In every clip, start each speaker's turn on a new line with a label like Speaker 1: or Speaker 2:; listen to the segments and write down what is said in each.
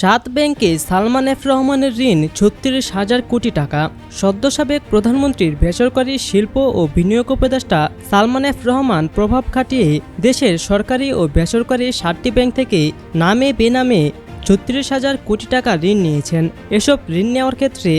Speaker 1: সাত ব্যাংকে সালমান এফ রহমানের ঋণ ছত্রিশ হাজার কোটি টাকা। সদ্য সাবেক প্রধানমন্ত্রীর বেসরকারি শিল্প ও বিনিয়োগ উপদেষ্টা সালমান এফ রহমান প্রভাব খাটিয়ে দেশের সরকারি ও বেসরকারি সাতটি ব্যাংক থেকে নামে বেনামে ছত্রিশ হাজার কোটি টাকা ঋণ নিয়েছেন। এসব ঋণ নেওয়ার ক্ষেত্রে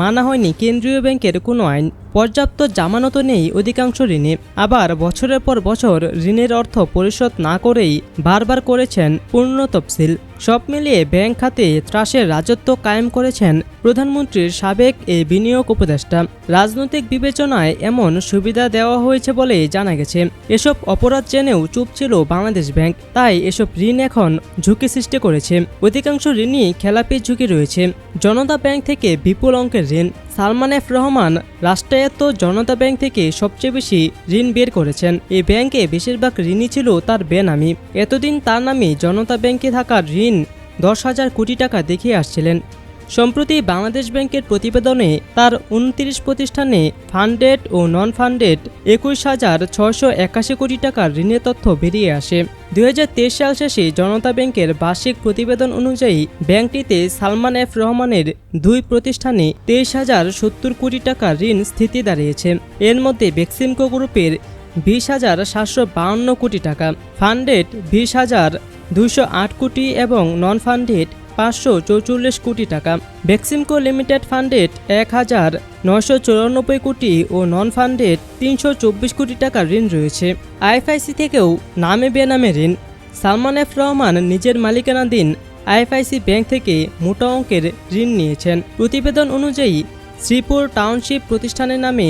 Speaker 1: মানা হয়নি কেন্দ্রীয় ব্যাংকের কোনো আইন। পর্যাপ্ত জামানতও নেই অধিকাংশ ঋণে। আবার বছরের পর বছর ঋণের অর্থ পরিশোধ না করেই বারবার করেছেন পূর্ণ তফসিল। সব মিলিয়ে ব্যাংক খাতে ত্রাসের রাজত্ব কায়েম করেছেন প্রধানমন্ত্রীর সাবেক এই বিনিয়োগ উপদেষ্টা। রাজনৈতিক বিবেচনায় এমন সুবিধা দেওয়া হয়েছে বলে জানা গেছে। এসব অপরাধ জেনেও চুপ ছিল বাংলাদেশ ব্যাংক। তাই এসব ঋণ এখন ঝুঁকি সৃষ্টি করেছে। অধিকাংশ ঋণই খেলাপি ঝুঁকি রয়েছে। জনতা ব্যাংক থেকে বিপুল অঙ্কের ঋণ। সালমান এফ রহমান রাষ্ট্রায়ত্ত জনতা ব্যাংক থেকে সবচেয়ে বেশি ঋণ বের করেছেন। এই ব্যাংকে বেশিরভাগ ঋণই ছিল তার বেনামি। এতদিন তার নামে জনতা ব্যাংকে থাকার ঋণ দশ হাজার কোটি টাকা দেখিয়ে আসছিলেন। সম্প্রতি বাংলাদেশ ব্যাংকের প্রতিবেদনে তার উনত্রিশ প্রতিষ্ঠানে ফান্ডেড ও নন ফান্ডেড একুশ হাজার ছশো একাশি কোটি টাকার ঋণের তথ্য বেরিয়ে আসে। দুই হাজার তেইশ সাল শেষে জনতা ব্যাংকের বার্ষিক প্রতিবেদন অনুযায়ী ব্যাংকটিতে সালমান এফ রহমানের দুই প্রতিষ্ঠানে তেইশ হাজার সত্তর কোটি টাকার ঋণ স্থিতি দাঁড়িয়েছে। এর মধ্যে বেক্সিমকো গ্রুপের বিশ হাজার সাতশো বাউন্ন কোটি টাকা, ফান্ডেড বিশ হাজার দুশো আট কোটি এবং নন ফান্ডেড পাঁচশো চৌচল্লিশ কোটি টাকা। বেক্সিমকো লিমিটেড ফান্ডেড এক হাজার নয়শো চুরানব্বই কোটি ও নন ফান্ডেড তিনশো চব্বিশ কোটি টাকা ঋণ রয়েছে। আইএফআইসি থেকেও নামে বেনামে ঋণ। সালমান এফ রহমান নিজের মালিকানাধীন আইএফআইসি ব্যাংক থেকে মোটা অঙ্কের ঋণ নিয়েছেন। প্রতিবেদন অনুযায়ী শ্রীপুর টাউনশিপ প্রতিষ্ঠানের নামে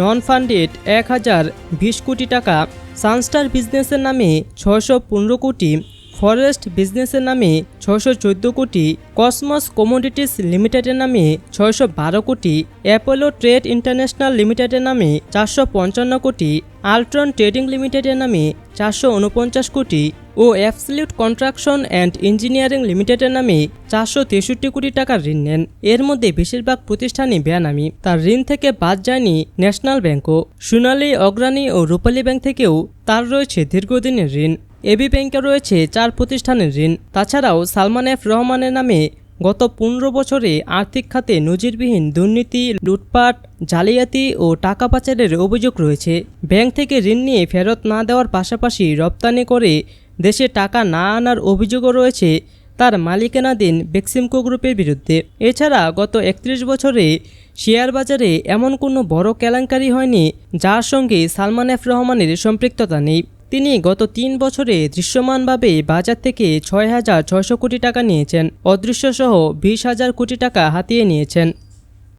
Speaker 1: নন ফান্ডেড এক হাজার বিশ কোটি টাকা, সানস্টার বিজনেসের নামে ছশো পনেরো কোটি ফরেস্ট বিজনেসের নামে ছয়শো চোদ্দ কোটি, কসমস কমোডিটিস লিমিটেডের নামে ছয়শো বারো কোটি, অ্যাপোলো ট্রেড ইন্টারন্যাশনাল লিমিটেডের নামে চারশো পঞ্চান্ন কোটি, আলট্রন ট্রেডিং লিমিটেডের নামে চারশো উনপঞ্চাশ কোটি ও অ্যাবসলিউট কন্ট্রাকশন অ্যান্ড ইঞ্জিনিয়ারিং লিমিটেডের নামে চারশো তেষট্টি কোটি টাকার ঋণ নেন। এর মধ্যে বেশিরভাগ প্রতিষ্ঠানই বেয়ানামি। তার ঋণ থেকে বাদ যায়নি ন্যাশনাল ব্যাংকও। সোনালী, অগ্রণী ও রূপালী ব্যাংক থেকেও তার রয়েছে দীর্ঘদিনের ঋণ। এবি ব্যাংকে রয়েছে চার প্রতিষ্ঠানের ঋণ। তাছাড়াও সালমান এফ রহমানের নামে গত পনেরো বছরে আর্থিক খাতে নজিরবিহীন দুর্নীতি, লুটপাট, জালিয়াতি ও টাকা পাচারের অভিযোগ রয়েছে। ব্যাংক থেকে ঋণ নিয়ে ফেরত না দেওয়ার পাশাপাশি রপ্তানি করে দেশে টাকা না আনার অভিযোগও রয়েছে তার মালিকানাধীন বেক্সিমকো গ্রুপের বিরুদ্ধে। এছাড়া গত একত্রিশ বছরে শেয়ার বাজারে এমন কোনো বড় কেলেঙ্কারি হয়নি যার সঙ্গে সালমান এফ রহমানের সম্পৃক্ততা নেই। তিনি গত তিন বছরে দৃশ্যমানভাবে বাজার থেকে ছয় হাজার ছয়শো কোটি টাকা নিয়েছেন। অদৃশ্যসহ বিশ হাজার কোটি টাকা হাতিয়ে নিয়েছেন।